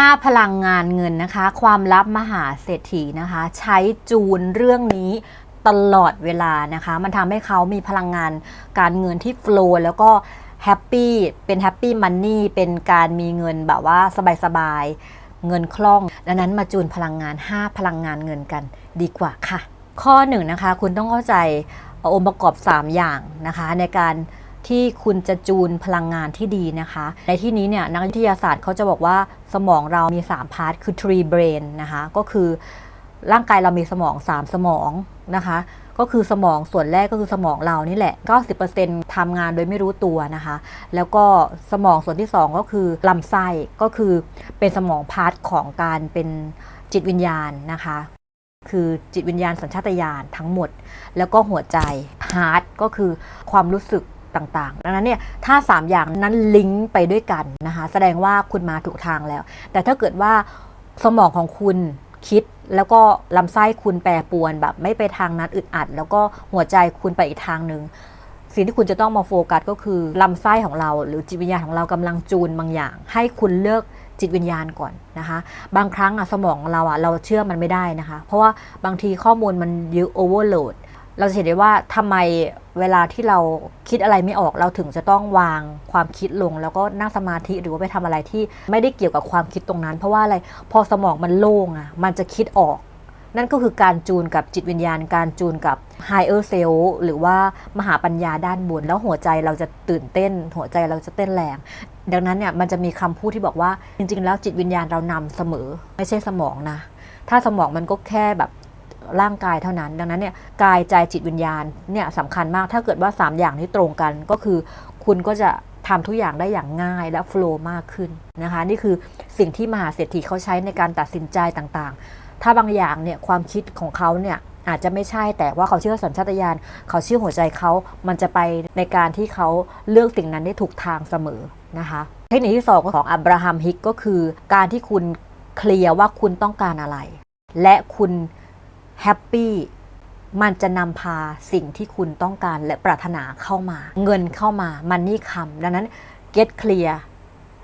ห้าพลังงานเงินนะคะ ความลับมหาเศรษฐีนะคะ ใช้จูนเรื่องนี้ตลอดเวลานะคะ มันทำให้เขามีพลังงานการเงินที่โฟลว์แล้วก็แฮปปี้เป็นแฮปปี้มันนี่เป็นการมีเงินแบบว่าสบายๆ เงินคล่อง ดังนั้นมาจูนพลังงาน 5 พลังงานเงินกันดีกว่าค่ะ ข้อหนึ่งนะคะคุณต้องเข้าใจองค์ประกอบ 3 อย่างนะคะในการ ที่คุณจะจูนพลังงานที่ดีนะคะ ในที่นี้เนี่ยนักวิทยาศาสตร์เขาจะบอกว่าสมองเรามี 3 พาร์ทคือ tree brain นะคะ ก็คือร่างกายเรามีสมอง 3 สมองนะคะก็คือสมองส่วนแรกก็คือสมองเรานี่แหละ 90%ทำงานโดยไม่รู้ตัวนะคะ แล้วก็สมองส่วนที่ 2 ก็คือลำไส้ก็คือเป็นสมองพาร์ทของการเป็นจิตวิญญาณนะคะ คือจิตวิญญาณสัญชาตญาณทั้งหมด แล้วก็หัวใจฮาร์ดก็คือความรู้สึก ต่างๆ ดังนั้นเนี่ยถ้า 3 อย่างนั้นลิงก์ไปด้วยกันนะคะแสดงว่าคุณมาถูกทางแล้ว แต่ถ้าเกิดว่าสมองของคุณคิดแล้วก็ลำไส้คุณแปรปวนแบบไม่ไปทางนั้นอึดอัด แล้วก็หัวใจคุณไปอีกทางหนึ่งสิ่งที่คุณจะต้องมาโฟกัสก็คือลำไส้ของเรา หรือจิตวิญญาณของเรากำลังจูนบางอย่าง ให้คุณเลือกจิตวิญญาณก่อนนะคะ บางครั้งอะสมองเราอะเราเชื่อมันไม่ได้นะคะ เพราะว่าบางทีข้อมูลมันเยอะโอเวอร์โหลด เราจะเห็นได้ว่าทำไมเวลาที่เราคิดอะไรไม่ออกเราถึงจะต้องวางความคิดลง แล้วก็นั่งสมาธิหรือว่าไปทำอะไรที่ไม่ได้เกี่ยวกับความคิดตรงนั้น เพราะว่าอะไรพอสมองมันโล่งอะมันจะคิดออก นั่นก็คือการจูนกับจิตวิญญาณ การจูนกับ higher self หรือว่ามหาปัญญาด้านบนแล้วหัวใจเราจะตื่นเต้น หัวใจเราจะเต้นแรง ดังนั้นเนี่ยมันจะมีคำพูดที่บอกว่าจริง ๆ แล้วจิตวิญญาณเรานำเสมอ ไม่ใช่สมองนะถ้าสมองมันก็แค่แบบ ร่างกายเท่านั้น ดังนั้นเนี่ยกายใจจิตวิญญาณเนี่ยสำคัญมากถ้าเกิดว่า 3 อย่างนี้ตรงกันก็คือ คุณก็จะทำทุกอย่างได้อย่างง่ายและโฟล์มากขึ้นนะคะ นี่คือสิ่งที่มหาเศรษฐีเขาใช้ในการตัดสินใจต่างๆ ถ้าบางอย่างเนี่ยความคิดของเขาเนี่ยอาจจะไม่ใช่แต่ว่าเขาเชื่อสัญชาตญาณเขาเชื่อหัวใจเขามันจะไปในการที่เขาเลือกสิ่งนั้นได้ถูกทางเสมอนะคะเทคนิคที่สองของอับราฮัมฮิกก็คือ การที่คุณเคลียร์ว่าคุณต้องการอะไร และคุณ แฮปปี้มันจะนำพาสิ่งที่คุณต้องการและปรารถนาเข้ามา เงินเข้ามามันนี่คำดังนั้น get clear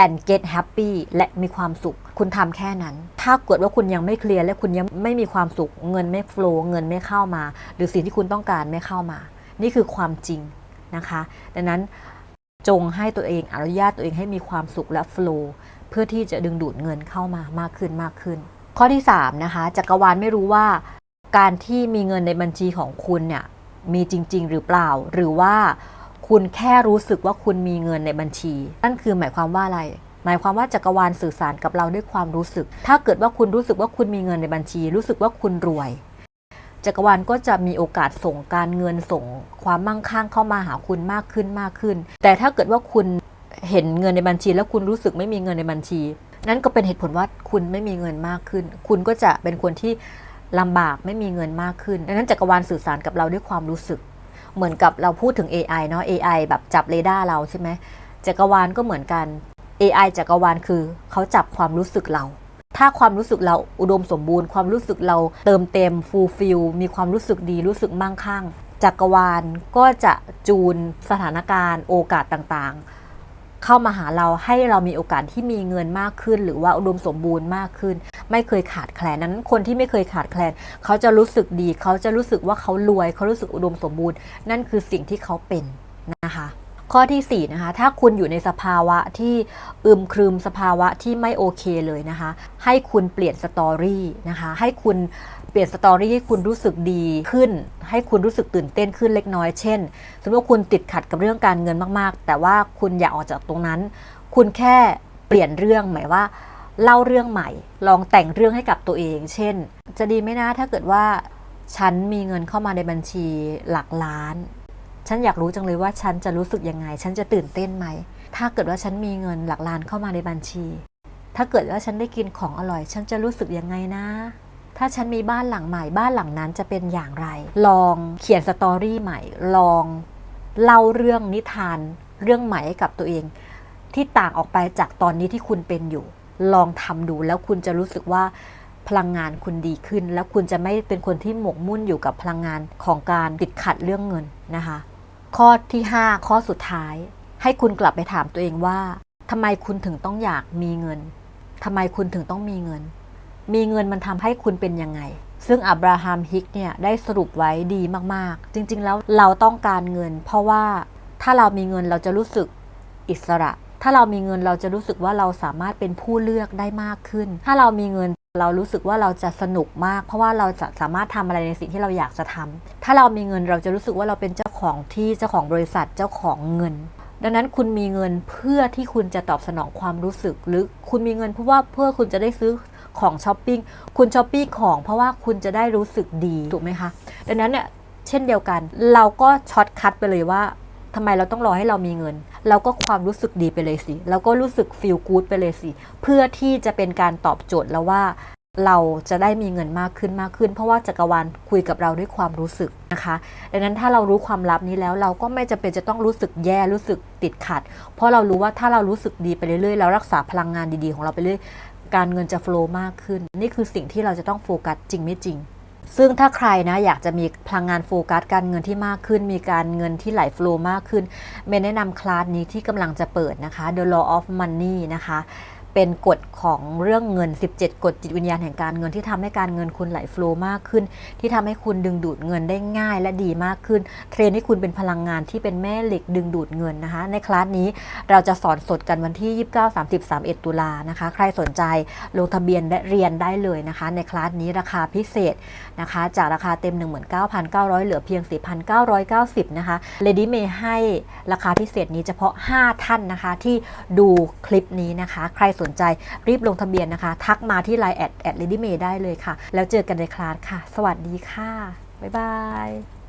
and get happy และมีความสุข คุณทำแค่นั้น ถ้าเกิดว่าคุณยังไม่เคลียร์และคุณยังไม่มีความสุข เงินไม่โฟล์เงินไม่เข้ามา หรือสิ่งที่คุณต้องการไม่เข้ามา นี่คือความจริงนะคะ ดังนั้นจงให้ตัวเองอนุญาตตัวเองให้มีความสุขและโฟล์เพื่อที่จะดึงดูดเงินเข้ามามากขึ้นมากขึ้น ข้อที่3นะคะจักรวาลไม่รู้ว่า การที่มีเงินในบัญชีของคุณเนี่ยมีจริง ๆ หรือเปล่า หรือว่าคุณแค่รู้สึกว่าคุณมีเงินในบัญชี นั่นคือหมายความว่าอะไร หมายความว่าจักรวาลสื่อสารกับเราด้วยความรู้สึก ถ้าเกิดว่าคุณรู้สึกว่าคุณมีเงินในบัญชี รู้สึกว่าคุณรวย จักรวาลก็จะมีโอกาสส่งการเงินส่ง ความมั่งคั่งเข้ามาหาคุณมากขึ้นมากขึ้น แต่ถ้าเกิดว่าคุณเห็นเงินในบัญชี แล้วคุณรู้สึกไม่มีเงินในบัญชี นั่นก็เป็นเหตุผลว่าคุณไม่มีเงินมากขึ้น คุณก็จะเป็นคนที่ ลำบากไม่มีเงินมากขึ้นดังนั้นจักรวาลสื่อสารกับเราด้วยความรู้สึก เหมือนกับเราพูดถึง AI เนาะ AI แบบจับเรดาร์เราใช่ไหมจักรวาลก็เหมือนกัน AI จักรวาลคือเขาจับความรู้สึกเรา ถ้าความรู้สึกเราอุดมสมบูรณ์ ความรู้สึกเราเติมเต็มฟูลฟิลมีความรู้สึกดีรู้สึกมั่งคั่งจักรวาลก็จะจูนสถานการณ์โอกาสต่างๆ เข้ามาหาเราให้เรามีโอกาสที่มีเงินมากขึ้น หรือว่าอุดมสมบูรณ์มากขึ้น ไม่เคยขาดแคลนนั้น คนที่ไม่เคยขาดแคลน เขาจะรู้สึกดี เขาจะรู้สึกว่าเขารวย เขารู้สึกอุดมสมบูรณ์ นั่นคือสิ่งที่เขาเป็นนะคะข้อที่4นะคะถ้าคุณอยู่ในสภาวะที่อึมครึมสภาวะที่ไม่โอเคเลยนะคะ ให้คุณเปลี่ยนสตอรี่นะคะให้คุณเปลี่ยนสตอรี่ให้คุณรู้สึกดีขึ้น ให้คุณรู้สึกตื่นเต้นขึ้นเล็กน้อยเช่น สมมติว่าคุณติดขัดกับเรื่องการเงินมากๆ แต่ว่าคุณอยากออกจากตรงนั้น คุณแค่เปลี่ยนเรื่องหมายว่า เล่าเรื่องใหม่ ลองแต่งเรื่องให้กับตัวเอง เช่น จะดีไหมนะถ้าเกิดว่า ฉันมีเงินเข้ามาในบัญชีหลักล้าน ฉันอยากรู้จังเลยว่าฉันจะรู้สึกยังไง ฉันจะตื่นเต้นไหม ถ้าเกิดว่าฉันมีเงินหลักล้านเข้ามาในบัญชี ถ้าเกิดว่าฉันได้กินของอร่อย ฉันจะรู้สึกยังไงนะ ถ้าฉันมีบ้านหลังใหม่ บ้านหลังนั้นจะเป็นอย่างไร ลองเขียนสตอรี่ใหม่ ลองเล่าเรื่องนิทานเรื่องใหม่ให้กับตัวเอง ที่ต่างออกไปจากตอนนี้ที่คุณเป็นอยู่ ลองทำดูแล้วคุณจะรู้สึกว่าพลังงานคุณดีขึ้น แล้วคุณจะไม่เป็นคนที่หมกมุ่นอยู่กับพลังงานของการติดขัดเรื่องเงินนะคะ ข้อที่ 5 ข้อสุดท้าย ให้คุณกลับไปถามตัวเองว่าทำไมคุณถึงต้องอยากมีเงินทำไมคุณถึงต้องมีเงิน มีเงินมันทำให้คุณเป็นยังไง ซึ่งอับราฮัมฮิกเนี่ยได้สรุปไว้ดีมากๆ จริงๆแล้วเราต้องการเงิน เพราะว่าถ้าเรามีเงินเราจะรู้สึกอิสระ ถ้าเรามีเงินเราจะรู้สึกว่าเราสามารถเป็นผู้เลือกได้มากขึ้น ถ้าเรามีเงินเรารู้สึกว่าเราจะสนุกมาก เพราะว่าเราจะสามารถทำอะไรในสิ่งที่เราอยากจะทำถ้าเรามีเงินเราจะรู้สึกว่าเราเป็นเจ้าของที่เจ้าของบริษัทเจ้าของเงิน ดังนั้นคุณมีเงินเพื่อที่คุณจะตอบสนองความรู้สึก หรือคุณมีเงินเพราะว่าเพื่อคุณจะได้ซื้อของช้อปปิ้งคุณช้อปปิ้งของเพราะว่าคุณจะได้รู้สึกดีถูกไหมคะ ดังนั้นเนี่ยเช่นเดียวกัน เราก็ช็อตคัดไปเลยว่า ทำไมเราต้องรอให้เรามีเงิน เราก็ความรู้สึกดีไปเลยสิเราก็รู้สึกฟีลกู๊ดไปเลยสิ เพื่อที่จะเป็นการตอบโจทย์แล้วว่าเราจะได้มีเงินมากขึ้นมากขึ้น เพราะว่าจักรวาลคุยกับเราด้วยความรู้สึกนะคะ ดังนั้นถ้าเรารู้ความลับนี้แล้วเราก็ไม่จำเป็นจะต้องรู้สึกแย่รู้สึกติดขัด เพราะเรารู้ว่าถ้าเรารู้สึกดีไปเรื่อยๆเรารักษาพลังงานดีๆ ของเราไปเรื่อยการเงินจะโฟลว์มากขึ้น นี่คือสิ่งที่เราจะต้องโฟกัสจริงไม่จริง ซึ่งถ้าใครนะอยากจะมีพลังงานโฟกัสการเงินที่มากขึ้น มีการเงินที่ไหลฟลูมากขึ้นเมย์แนะนำคลาสนี้ที่กำลังจะเปิดนะคะ The Law of Money นะคะ เป็นกฎของเรื่องเงิน 17 กฎจิตวิญญาณแห่งการเงินที่ทำให้การเงินคุณไหลฟลว์มากขึ้น ที่ทำให้คุณดึงดูดเงินได้ง่ายและดีมากขึ้น เทรนให้คุณเป็นพลังงานที่เป็นแม่เหล็กดึงดูดเงินนะคะ ในคลาสนี้เราจะสอนสดกันวันที่ 29 30 31 ตุลานะคะ ใครสนใจลงทะเบียนและเรียนได้เลยนะคะ ในคลาสนี้ราคาพิเศษนะคะ จากราคาเต็ม 19,900 เหลือเพียง 4,990 นะคะ Lady May ให้ราคาพิเศษนี้เฉพาะ 5 ท่านนะคะที่ดูคลิปนี้นะคะ ใครสนใจรีบลงทะเบียนนะคะ ทักมาที่ Line แอดแอด Lady May ได้เลยค่ะ แล้วเจอกันในคลาสค่ะ สวัสดีค่ะ บ๊ายบาย